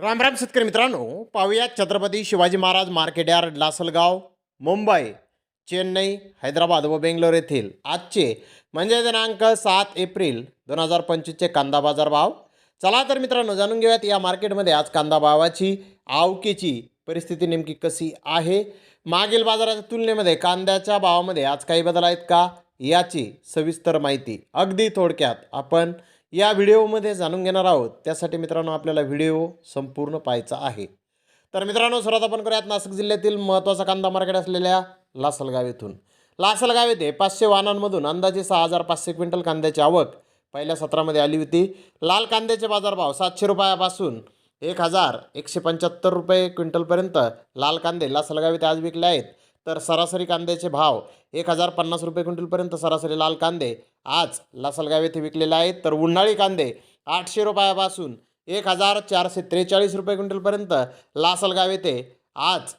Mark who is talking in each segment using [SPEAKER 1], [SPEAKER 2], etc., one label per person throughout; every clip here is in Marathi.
[SPEAKER 1] राम राम शेतकरी मित्रांनो पाहूया छत्रपती शिवाजी महाराज मार्केट यार्ड लासलगाव मुंबई चेन्नई हैदराबाद व बेंगलोर येथील. आजचे म्हणजे दिनांक सात एप्रिल दोन हजार पंचवीसचे कांदा बाजार भाव. चला तर मित्रांनो जाणून घेऊयात या मार्केटमध्ये आज कांदा भावाची आवकेची परिस्थिती नेमकी कशी आहे. मागील बाजाराच्या तुलनेमध्ये कांद्याच्या भावामध्ये आज काही बदल आहेत का याची सविस्तर माहिती अगदी थोडक्यात आपण या व्हिडिओमध्ये जाणून घेणार आहोत. त्यासाठी मित्रांनो आपल्याला व्हिडिओ संपूर्ण पाहायचा आहे. तर मित्रांनो सुरुवात आपण करूयात. नाशिक जिल्ह्यातील महत्त्वाचा कांदा मार्केट असलेल्या लासलगाव येथून. लासलगाव येथे पाचशे वाहनांमधून अंदाजे सहा हजार पाचशे क्विंटल कांद्याची आवक पहिल्या सत्रामध्ये आली होती. लाल कांद्याचे बाजारभाव सातशे रुपयापासून एक हजार एकशे पंच्याहत्तर रुपये क्विंटलपर्यंत लाल कांदे लासलगाव येथे आज विकले आहेत. तर सरासरी कांद्याचे भाव एक हजार पन्नास रुपये क्विंटलपर्यंत सरासरी लाल कांदे आज लासलगाव येथे विकलेले आहेत. तर उन्हाळी कांदे आठशे रुपयापासून एक हजार चारशे त्रेचाळीस रुपये क्विंटलपर्यंत लासलगाव येथे आज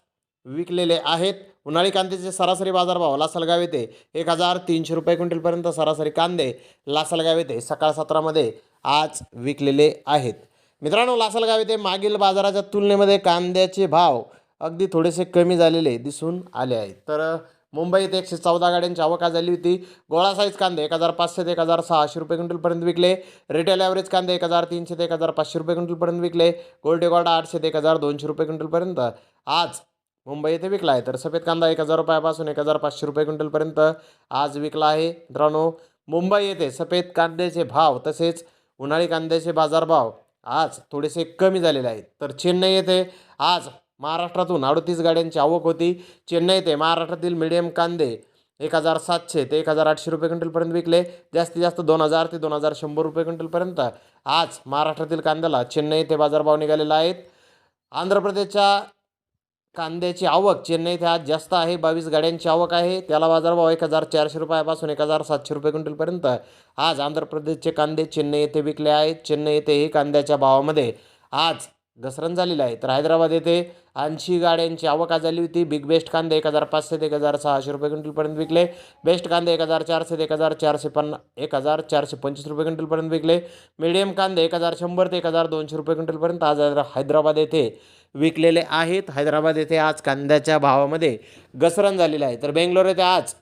[SPEAKER 1] विकलेले आहेत. उन्हाळी कांद्याचे सरासरी बाजारभाव लासलगाव येथे एक हजार तीनशे रुपये क्विंटलपर्यंत सरासरी कांदे लासलगाव येथे सकाळ सत्रामध्ये आज विकलेले आहेत. मित्रांनो लासलगाव येथे मागील बाजाराच्या तुलनेमध्ये कांद्याचे भाव अगदी थोडेसे कमी झालेले दिसून आले आहेत. तर मुंबईत एकशे चौदा गाड्यांची आवक झाली होती. गोळा साईज कांदे एक हजार पाचशे ते एक हजार सहाशे रुपये क्विंटलपर्यंत विकले. रिटेल ॲव्हरेज कांदे एक हजार तीनशे ते एक हजार पाचशे रुपये क्विंटलपर्यंत विकले. गोल्डे गोल्डा आठशे ते एक हजार दोनशे रुपये क्विंटलपर्यंत. आज मुंबई येथे विकला आहे. तर सफेद कांदा एक हजार रुपयापासून एक हजार पाचशे रुपये क्विंटलपर्यंत आज विकला आहे. मित्रांनो मुंबई येथे सफेद कांद्याचे भाव तसेच उन्हाळी कांद्याचे बाजारभाव आज थोडेसे कमी झालेले आहेत. तर चेन्नई येथे आज महाराष्ट्रातून अडतीस गाड्यांची आवक होती. चेन्नई ते महाराष्ट्रातील मिडियम कांदे एक हजार सातशे ते एक हजार आठशे रुपये क्विंटलपर्यंत विकले. जास्तीत जास्त दोन हजार ते दोन हजार शंभर रुपये क्विंटलपर्यंत. आज महाराष्ट्रातील कांद्याला चेन्नई ते बाजारभाव निघालेला आहेत. आंध्र प्रदेशच्या कांद्याची आवक चेन्नई ते आज जास्त आहे. बावीस गाड्यांची आवक आहे. त्याला बाजारभाव एक हजार चारशे रुपयापासून एक हजार सातशे रुपये क्विंटलपर्यंत. आज आंध्र प्रदेशचे कांदे चेन्नई येथे विकले आहेत. चेन्नई येथेही कांद्याच्या भावामध्ये आज घसरण झालेलं आहे. तर हैदराबाद येथे ऐंशी गाड्यांची आवक आज झाली होती. बिग बेस्ट कांदे एक हजार पाचशे ते एक हजार सहाशे रुपये क्विंटलपर्यंत विकले. बेस्ट कांदे एक हजार चारशे ते एक हजार चारशे पन्ना एक हजार चारशे पंचवीस रुपये क्विंटलपर्यंत विकले. मीडियम कांदे एक हजार शंभर ते एक हजार दोनशे रुपये क्विंटलपर्यंत आज हैदराबाद येथे विकलेले आहेत. हैदराबाद येथे आज कांद्याच्या भावामध्ये घसरण झालेलं आहे. तर बेंगलोर येथे आज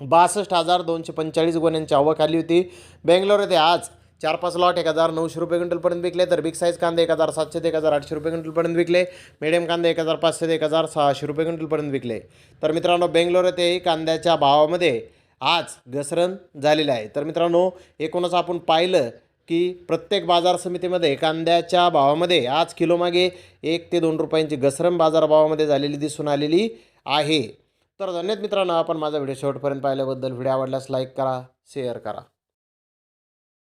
[SPEAKER 1] बासष्ट हजार दोनशे पंचेचाळीस गोण्यांची आवक आली होती. बेंगलोर येथे आज चार पाच लॉट एक हजार नऊशे रुपये क्विंटलपर्यंत विकले तर बिग साईज कांदे एक हजार सातशे ते एक हजार आठशे रुपये क्विंटलपर्यंत विकले. मिडियम कांदे एक हजार पाचशे ते एक हजार सहाशे रुपये क्विंटलपर्यंत विकले. तर मित्रांनो बेंगलोर येथेही कांद्याच्या भावामध्ये आज घसरण झालेलं आहे. तर मित्रांनो एकूणच आपण पाहिलं की प्रत्येक बाजार समितीमध्ये कांद्याच्या भावामध्ये आज किलोमागे एक ते दोन रुपयांची घसरण बाजारभावामध्ये झालेली दिसून आलेली आहे. तर धन्यवाद मित्रांनो आपण माझा व्हिडिओ शेवटपर्यंत पाहिल्याबद्दल. व्हिडिओ आवडल्यास लाईक करा शेअर करा.